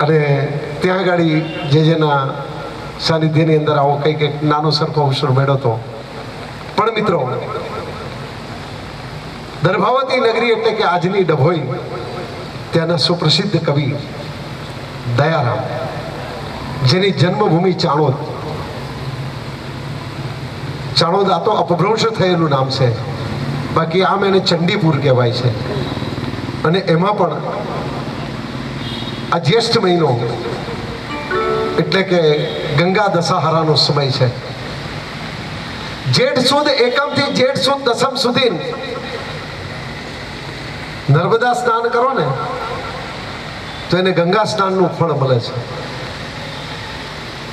અને ત્યાં આગળ જે જેના સાનિધ્યની અંદર આવો કંઈક એક નાનો સરખો અવસર મળ્યો હતો. પણ મિત્રો, દર્ભાવતી નગરી એટલે કે આજની ડભોઈ, ત્યાંના સુપ્રસિદ્ધ કવિ દયારામ, જેની જન્મભૂમિ ચાણોદ. ચાણોદ આ તો અપભ્રંશ થયેલું નામ છે. બાકી આમ એને ચંડીપુર કહેવાય છે. અને એમાં પણ આ જ્યેષ્ઠ મહિનો એટલે કે ગંગા દશાહરાનો સમય છે. જેઠ સુદ એકમથી જેઠ સુદ દસમ સુધી નર્મદા સ્નાન કરો ને, તો એને ગંગા સ્નાનનું ફળ મળે છે.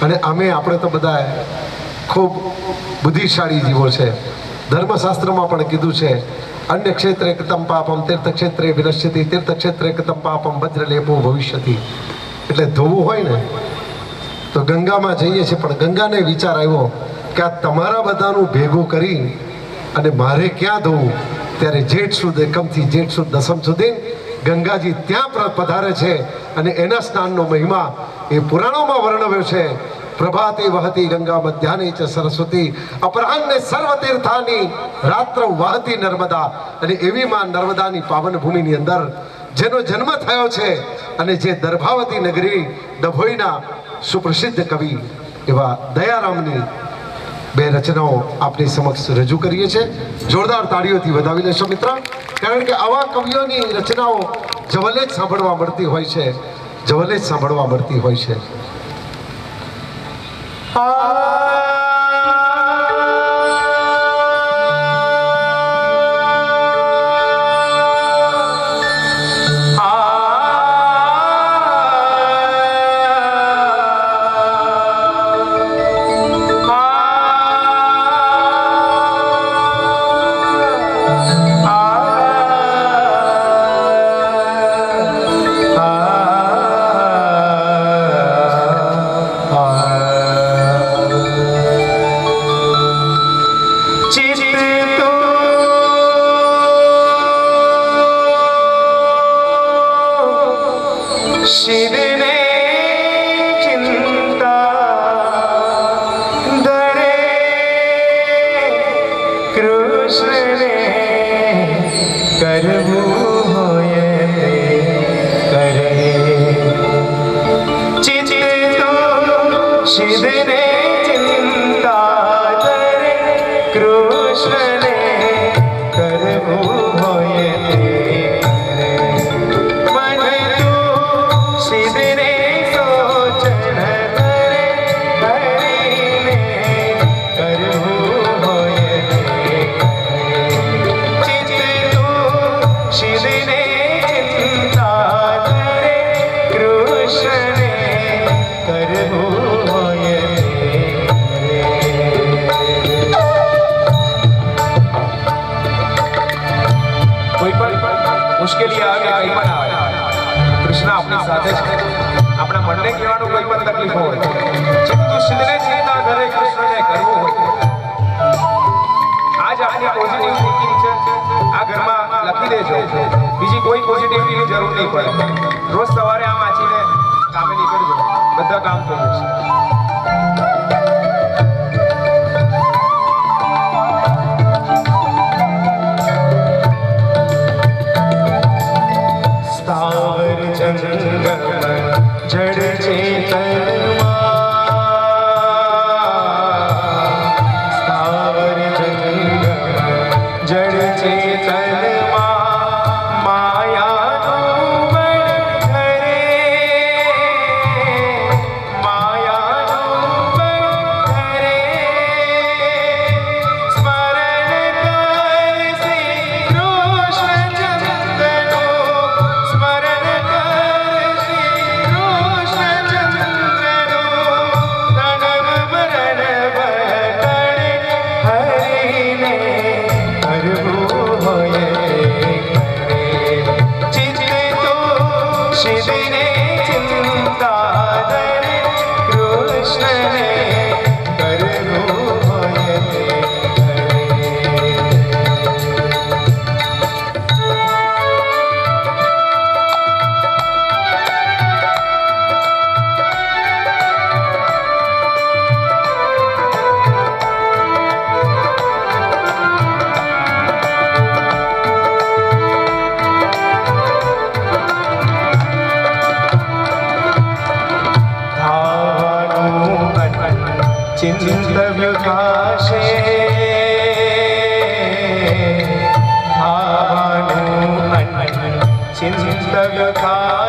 અને અમે આપણે તો બધા ખૂબ બુદ્ધિશાળી જીવો છે. ધર્મશાસ્ત્રમાં પણ કીધું છે, અન્ય ક્ષેત્રે કૃતમ પાપમ તીર્થ ક્ષેત્રે વિનશ્યતિ તીર્થ ક્ષેત્રે કતમ પાપમ વજ્ર ભવિષ્યતિ. એટલે ધોવું હોય ને, તો ગંગામાં જઈએ છીએ, પણ ગંગાને વિચાર આવ્યો કે આ તમારા બધાનું ભેગું કરી અને મારે ક્યાં ધોવું? ત્યારે જેઠ સુદ એકમથી જેઠ સુદ દસમ સુધી ગંગાજી ત્યાં પધારે છે અને એના સ્નાનનો મહિમા એ પુરાણોમાં વર્ણવ્યો છે પ્રભાતે વહતી ગંગા મધ્યાને ચ સરસ્વતી અપરાહ્ને સર્વ તીર્થાની રાત્ર વહતી નર્મદા અને એવી માં નર્મદાની પાવન ભૂમિની અંદર જેનો જન્મ થયો છે અને જે દર્ભાવતી નગરી ડભોઈના સુપ્રસિદ્ધ કવિ એવા દયારામની બે રચનાઓ આપની સમક્ષ રજૂ કરીએ છીએ. જોરદાર તાળીઓથી વધાવી લેશો મિત્ર. કારણ કે આવા કવિઓની રચનાઓ જવલે જ સાંભળવા મળતી હોય છે. જવલે જ સાંભળવા મળતી હોય છે. Ah. કૃષ્ણ સાથે છે આપણા મનને કહેવાનું કોઈ પણ તકલીફ હોય. ચિત્ત શિરને ચિંતા ઘરે કૃષ્ણને કરવું હોય. આજ આપણી પોઝિટિવ થિંકિંગ છે. આ ઘરમાં લખી દેજો. બીજી કોઈ પોઝિટિવિટીની જરૂર નહીં પડે. રોજ સવારે આ વાંચીને કામે નીકળજો. બધા કામ થઈ Turn, turn, turn. चंदन का